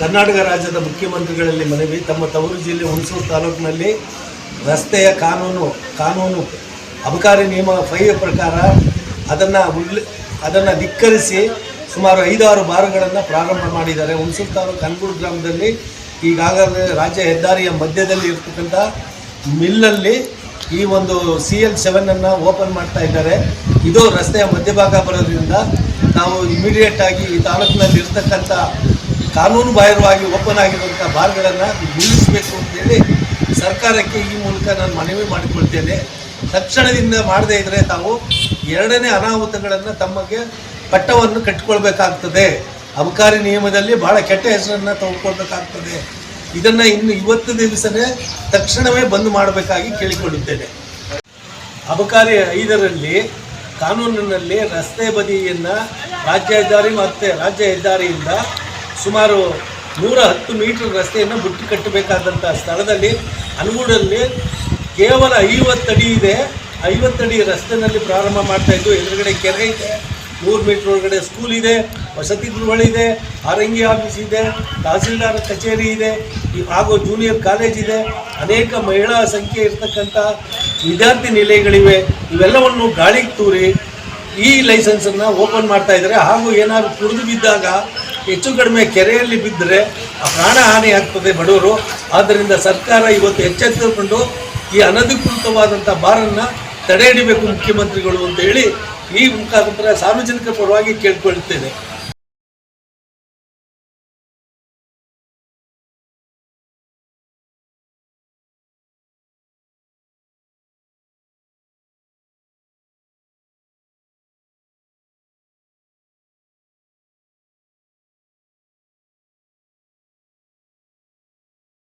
ಕರ್ನಾಟಕ ರಾಜ್ಯದ ಮುಖ್ಯಮಂತ್ರಿಗಳಲ್ಲಿ ಮನವಿ, ತಮ್ಮ ತವರು ಜಿಲ್ಲೆ ಹುಣಸೂರು ತಾಲೂಕಿನಲ್ಲಿ ರಸ್ತೆಯ ಕಾನೂನು ಕಾನೂನು ಅಬಕಾರಿ ನಿಯಮ ಫೈವ್ ಪ್ರಕಾರ ಅದನ್ನು ಉಲ್ಲೆ ಅದನ್ನು ಧಿಕ್ಕರಿಸಿ ಸುಮಾರು ಐದಾರು ಬಾರುಗಳನ್ನು ಪ್ರಾರಂಭ ಮಾಡಿದ್ದಾರೆ. ಹುಣಸೂರು ತಾಲೂಕು ಅನ್ಗೂರು ಗ್ರಾಮದಲ್ಲಿ ಈಗಾಗಲೇ ರಾಜ್ಯ ಹೆದ್ದಾರಿಯ ಮಧ್ಯದಲ್ಲಿ ಇರ್ತಕ್ಕಂಥ ಮಿಲ್ಲಲ್ಲಿ ಈ ಒಂದು ಸಿ ಎಲ್ ಸೆವೆನನ್ನು ಓಪನ್ ಮಾಡ್ತಾ ಇದ್ದಾರೆ. ಇದು ರಸ್ತೆಯ ಮಧ್ಯಭಾಗ ಬರೋದ್ರಿಂದ ನಾವು ಇಮಿಡಿಯೇಟಾಗಿ ಈ ತಾಲೂಕಿನಲ್ಲಿ ಇರ್ತಕ್ಕಂಥ ಕಾನೂನು ಬಾಹಿರವಾಗಿ ಓಪನ್ ಆಗಿರುವಂಥ ಬಾರ್ಗಳನ್ನು ನಿಲ್ಲಿಸಬೇಕು ಅಂತೇಳಿ ಸರ್ಕಾರಕ್ಕೆ ಈ ಮೂಲಕ ನಾನು ಮನವಿ ಮಾಡಿಕೊಳ್ತೇನೆ. ತಕ್ಷಣದಿಂದ ಮಾಡದೇ ಇದ್ದರೆ ತಾವು ಎರಡನೇ ಅನಾಹುತಗಳನ್ನು ತಮಗೆ ಪಟ್ಟವನ್ನು ಕಟ್ಟಿಕೊಳ್ಬೇಕಾಗ್ತದೆ. ಅಬಕಾರಿ ನಿಯಮದಲ್ಲಿ ಬಹಳ ಕೆಟ್ಟ ಹೆಸರನ್ನು ತೆಗೆದುಕೊಳ್ಬೇಕಾಗ್ತದೆ ಇದನ್ನು ಇನ್ನು ಇವತ್ತು ದಿವಸನೇ ತಕ್ಷಣವೇ ಬಂದ್ ಮಾಡಬೇಕಾಗಿ ಕೇಳಿಕೊಳ್ಳುತ್ತೇನೆ. ಅಬಕಾರಿ ಐದರಲ್ಲಿ ಕಾನೂನಿನಲ್ಲಿ ರಸ್ತೆ ಬದಿಯನ್ನು ರಾಜ್ಯ ಹೆದ್ದಾರಿ ಮತ್ತು ರಾಜ್ಯ ಹೆದ್ದಾರಿಯಿಂದ ಸುಮಾರು ನೂರ ಹತ್ತು ಮೀಟರ್ ರಸ್ತೆಯನ್ನು ಬುಟ್ಟಿ ಕಟ್ಟಬೇಕಾದಂಥ ಸ್ಥಳದಲ್ಲಿ ಅನುಗೂಡಲ್ಲಿ ಕೇವಲ ಐವತ್ತಡಿ ಇದೆ. ಐವತ್ತಡಿ ರಸ್ತೆನಲ್ಲಿ ಪ್ರಾರಂಭ ಮಾಡ್ತಾ ಇದ್ದು, ಎದುರುಗಡೆ ಕೆರೆ ಇದೆ. ನೂರು ಮೀಟ್ರ್ ಒಳಗಡೆ ಸ್ಕೂಲ್ ಇದೆ, ವಸತಿ ಗೃಹಗಳಿದೆ ಆರಂಗಿ ಆಫೀಸ್ ಇದೆ, ತಹಸೀಲ್ದಾರ್ ಕಚೇರಿ ಇದೆ, ಹಾಗೂ ಜೂನಿಯರ್ ಕಾಲೇಜ್ ಇದೆ. ಅನೇಕ ಮಹಿಳಾ ಸಂಖ್ಯೆ ಇರತಕ್ಕಂಥ ವಿದ್ಯಾರ್ಥಿ ನಿಲಯಗಳಿವೆ. ಇವೆಲ್ಲವನ್ನು ಗಾಳಿಗೆ ತೂರಿ ಈ ಲೈಸೆನ್ಸನ್ನು ಓಪನ್ ಮಾಡ್ತಾ ಇದ್ದಾರೆ. ಹಾಗೂ ಏನಾದರೂ ಕುಡಿದು ಬಿದ್ದಾಗ ಹೆಚ್ಚು ಕಡಿಮೆ ಕೆರೆಯಲ್ಲಿ ಬಿದ್ದರೆ ಪ್ರಾಣ ಹಾನಿ ಆಗ್ತದೆ ಬಡವರು. ಆದ್ದರಿಂದ ಸರ್ಕಾರ ಇವತ್ತು ಎಚ್ಚೆತ್ತುಕೊಂಡು ಈ ಅನಧಿಕೃತವಾದಂಥ ಬಾರನ್ನು ತಡೆ ಹಿಡಿಬೇಕು ಮುಖ್ಯಮಂತ್ರಿಗಳು ಅಂತ ಹೇಳಿ ಈ ಮುಖಾಂತರ ಸಾರ್ವಜನಿಕ ಪರವಾಗಿ ಕೇಳ್ಕೊಳ್ತೇನೆ.